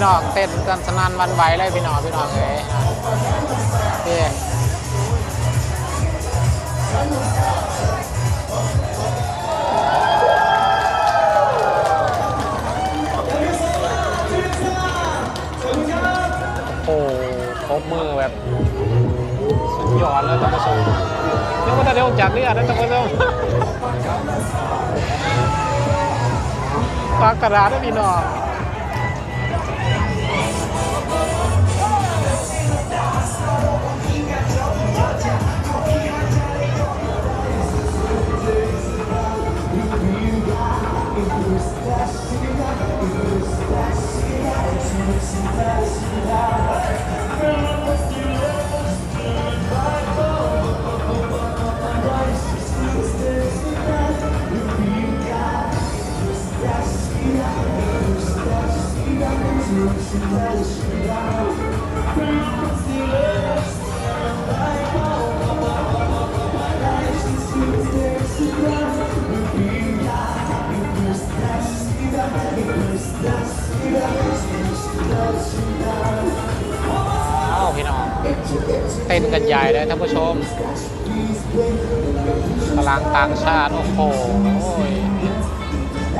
พี่น้องเต้นกันสนานวันไหวเลยพี่น้องพี่น้องเลยอ่โอ้ครบมือแบบสุดยอดเลยท่านผู้ชมยังไม่ได้ออกจากเรือนะท่านผู้ชมปากกระดาษนะพี่น้อง อ้าวพี่น้อง เต้นกันใหญ่เลยท่านผู้ชมพลังต่างชาติ โอ้โห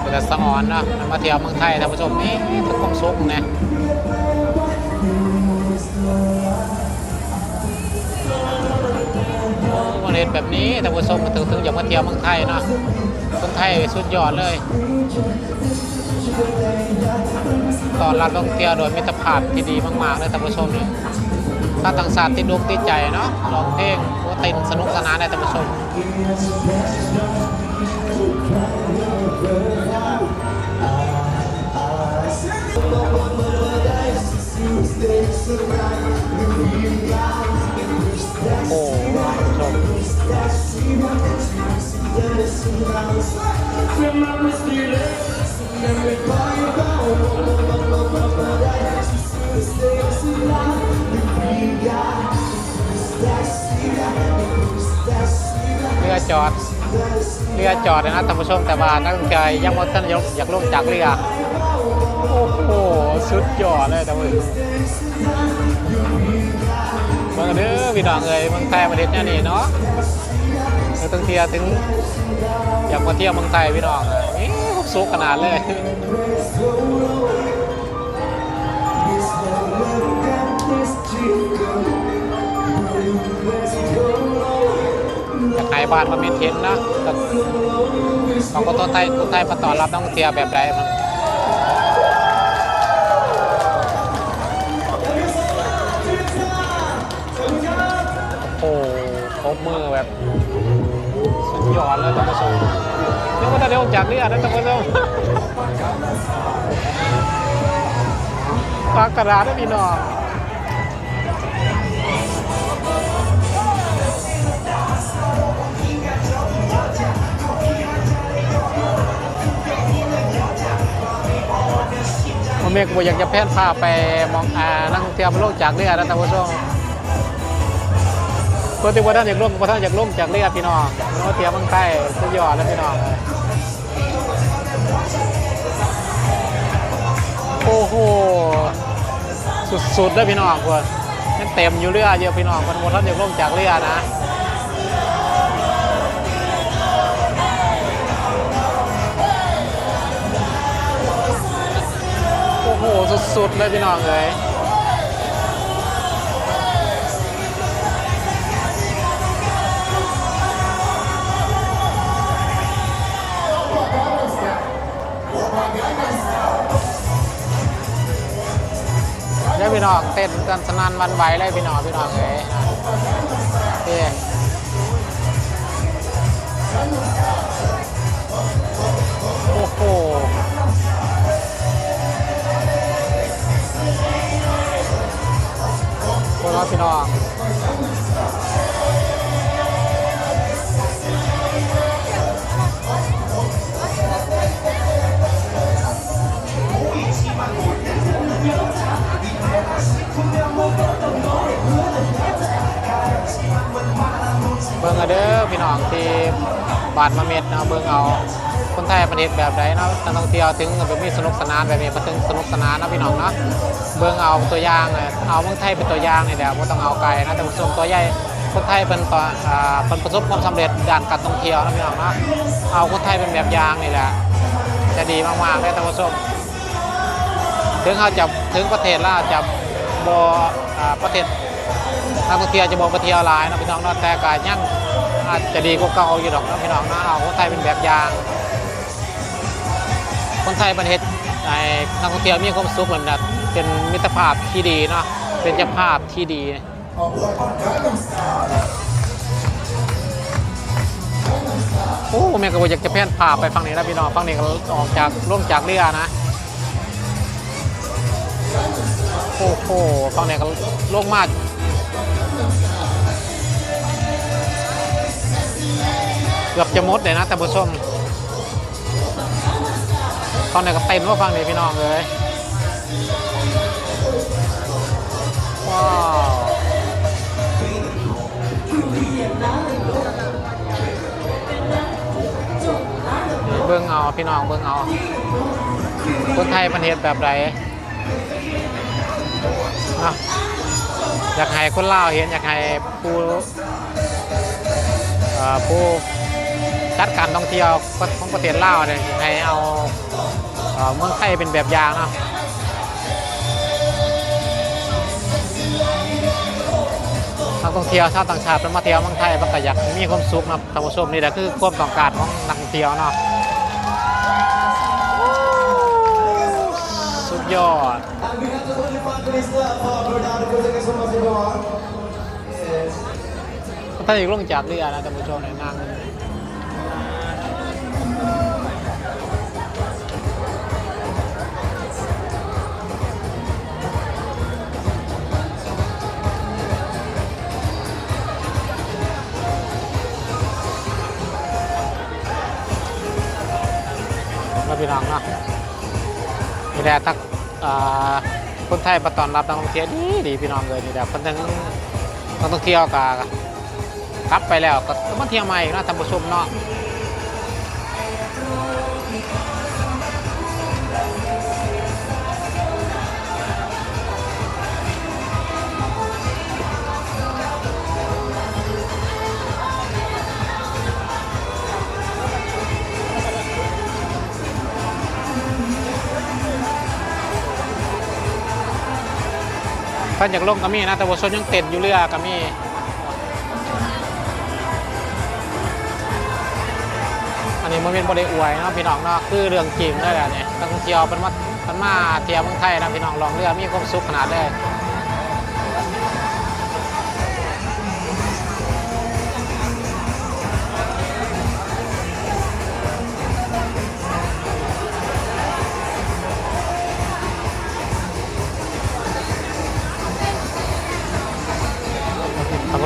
เป็นต่สะออนเนาะมาเที่ยวเมืองไทยท่านผู้ชมนี่ทุกความสุขเนี่ยวันเห็นแบบนี้ท่านผู้ชมมาถึงถึงอยากมาเที่ยวเมืองไทยเนาะคนไทยสุดยอดเลยตอนรับท่องเที่ยวโดยมิตรภาพที่ดีมากๆเลยท่านผู้ชมเนี่ยถ้าต่างชาติติดลูกติดใจเนาะร้องเพลงโอ้เต้นสนุกสนานเลยท่านผู้ชม โอ้ชมเรือจอด เรือจอดนะท่านผู้ชมแต่ว่านักท่องเที่ยวยังไม่ทันยกอยากลงจากเรือ โอ้โห สุดยอดเลยท่านผู้ชม เมืองเด้อพี่น้องเอ้ยเมืองไทยประเทศเนี้นี่เนาะนักท่องเที่ยถึงอยากมาเที่ยวเมืองไทยพี่น้องเอ้ยนี่สุกขนาดเลยอยากให้บ้านมาเมนเทนนะแต่ของคนต้นไทยคนไทยมาต้อนรับนักท่องเที่ยวแบบไรมัน รบมือแบบสุดยอดเลยท่านผู้ชมยังไม่ได้ออกจากเรือนะท่านผู้ชมปากกระดาษนะพี่น้องผมเองก็อยากจะแพนพาไปมองอานักท่องเที่ยวมาโลงจากเรือนะท่านผู้ชม คนที่ว่าท่านอยากลงว่าท่านอยากลงจากเรือพี่น้องนักท่องเที่ยวเมืองใต้สุดยอดแล้วพี่น้องโอ้โหสุดๆเลยพี่น้องพวกยังเต็มอยู่เรือเยอะพี่น้องมันหมดท่านอยากลงจากเรือนะโอ้โหสุดๆเลยพี่น้องเลย พี่น้องเต้นกันสนานวันไหวเลยพี่น้องพี่น้องเลยอ่โอ้โหคนรับพี่น้อง บาเด้อพี่น้องที่บาดมาเม็ดเอาเบิ่งเอาคนไทยประเทศแบบใดเนาะนักท่องเที่ยวถึงแบบมีสนุกสนานแบบนี้ก็ถึงสนุกสนานนะพี่น้องเนาะเบิ่งเอาตัวอย่างเลยเอาเมืองไทยเป็นตัวอย่างนี่แหละบ่ต้องเอาไกลนะแต่ผู้ชมตัวใหญ่คนไทยเป็นต่ออ่าเป็นประสบความสำเร็จด้านการท่องเที่ยวนะพี่น้องเนาะเอาคนไทยเป็นแบบอย่างนี่แหละจะดีมากๆเลยท่านผู้ชมถึงเขาจะถึงประเทศลาวจะบอ่าประเทศนักท่องเที่ยวจะบอกไปเที่ยวหลายนะพี่น้องเนาะแต่ก็ยัง อาจจะดีกว่าเก่าอยู่ดอกนะพี่น้องนะเอาคนไทยเป็นแบบอย่าง คนไทยประเทศไอ้นักท่องเที่ยวมีความสุขเหมือนแบบเป็นมิตรภาพที่ดีเนาะเป็นเจ้าภาพที่ดีโอ้แม่ก็บอยากจะแพนพาไปฟังนี้นะพี่น้องฟังนี้ก็ออกจากล่วงจากเรือนะโอ้โหฟังนี่ยก็โล่งมา กเกือบจะมดเลยนะแต่ผู้ชมฟังเนี่ยก็เต็มว่าฟังนี่พี่น้องเลยว้าวเบิ้งเอาพี่น้องเบิ้งเอาคนไทยประเทศแบบไรนะอยากให้คนลาวเห็นอยากให้ผู้ผู้ จัดการท่องเที่ยวของประเทศลาวเนี่ยให้เอาเอ่อเมืองไทยเป็นแบบอย่างเนาะนักท่องเที่ยวชาวต่างชาติเป็นมาเที่ยวเมืองไทยมันก็อยากมีความสุขนะท่านผู้ชมนี่แหละคือความต้องการของนักท่องเที่ยวเนาะสุดยอดถ้าอยู่ลงจากเรือนะท่านผู้ชมเนี่ยนั่ง แหละทักอ่าคนไทยมาตอนรับนักท่องเที่ยวดีดีพี่น้องเลยนี่แหละคนทั้งนักท่องเที่ยวกับกลับไปแล้วก็ต้องมาเที่ยวใหม่นะท่านผู้ชมเนาะ ท่านอยากลงก็มีนะแต่ว่าชนยังเต้นอยู่เรือก็มีอันนี้มันเป็นบริอวยเนาะพี่น้องเนาะคือเรื่องจริงเลยแหละเนี่ยนักท่องเที่ยวเป็นมาเป็นมาเที่ยวเมืองไทยนะพี่น้องลองเรือมีความสุขขนาดเลย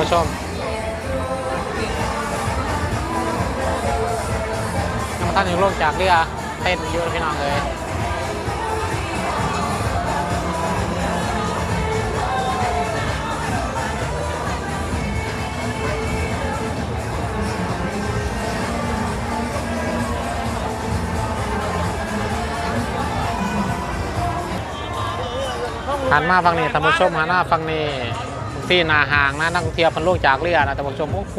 ท่านผู้ชมยังท่านยังลงจากเรือเต้นอยู่นะพี่น้องเลยหันมาฟังนี่ท่านผู้ชมหันหน้าฟังนี่ ที่นาหางนะนักท่องเที่ยวพันลงจากเรือนะท่านผู้ชมโอ้โห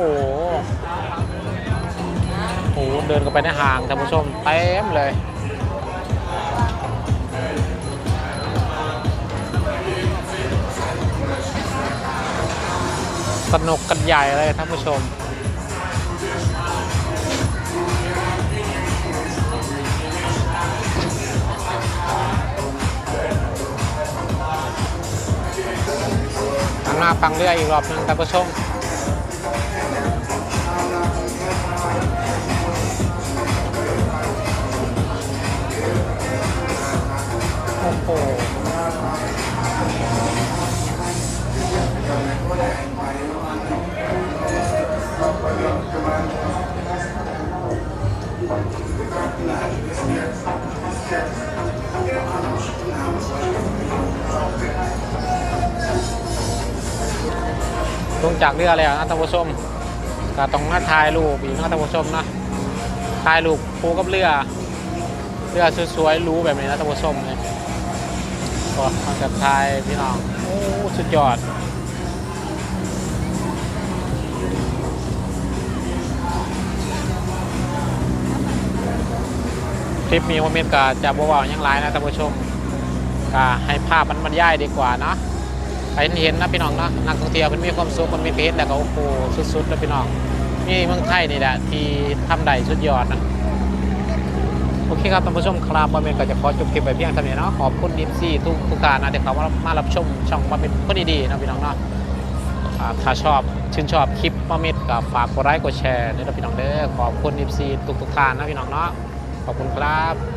โอ้โหเดินกันไปในห่างท่านผู้ชมเต็มเลยสนุกกันใหญ่เลยท่านผู้ชม ทาฟังเรื่ออีกรอบหนึงท่านผู้ชมโอ้โห ลงจากเรือแล้วนะท่านผู้ชมก็ต้องมาถ่ายรูปอีกนะท่านผู้ชมนะถ่ายรูปคู่กับเรือ เรือสวยๆรู้แบบนี้นะท่านผู้ชมเลยก็ทางกับไทยพี่น้องโอ้สุดยอดคลิปนี้ว่าเมนก็จะบ่เวายังไรนะท่านผู้ชมก็ให้ภาพมันบรรยายดีกว่านะ ไปเห็นนะพี่น้องเนาะนักท่องเที่ยวมันมีความสุขมันมีเพชรแต่ก็โอ้โหสุดๆแล้วพี่น้องนี่เมืองไทยนี่แหละที่ทำได้สุดยอดนะโอเคครับท่านผู้ชมครับว่าเมนก็จะขอจบคลิปไปเพียงเท่านี้เนาะขอบคุณดิฟซี่ทุกทุกทานนะที่เขามามารับชมช่องว่าเป็นคนดีๆนะพี่น้องเนาะถ้าชอบชื่นชอบคลิปมาเมดก็ฝากกดไลค์กดแชร์ด้วยนะพี่น้องเด้อขอบคุณดิฟซี่ทุกทุกๆทานนะพี่น้องเนาะขอบคุณครับ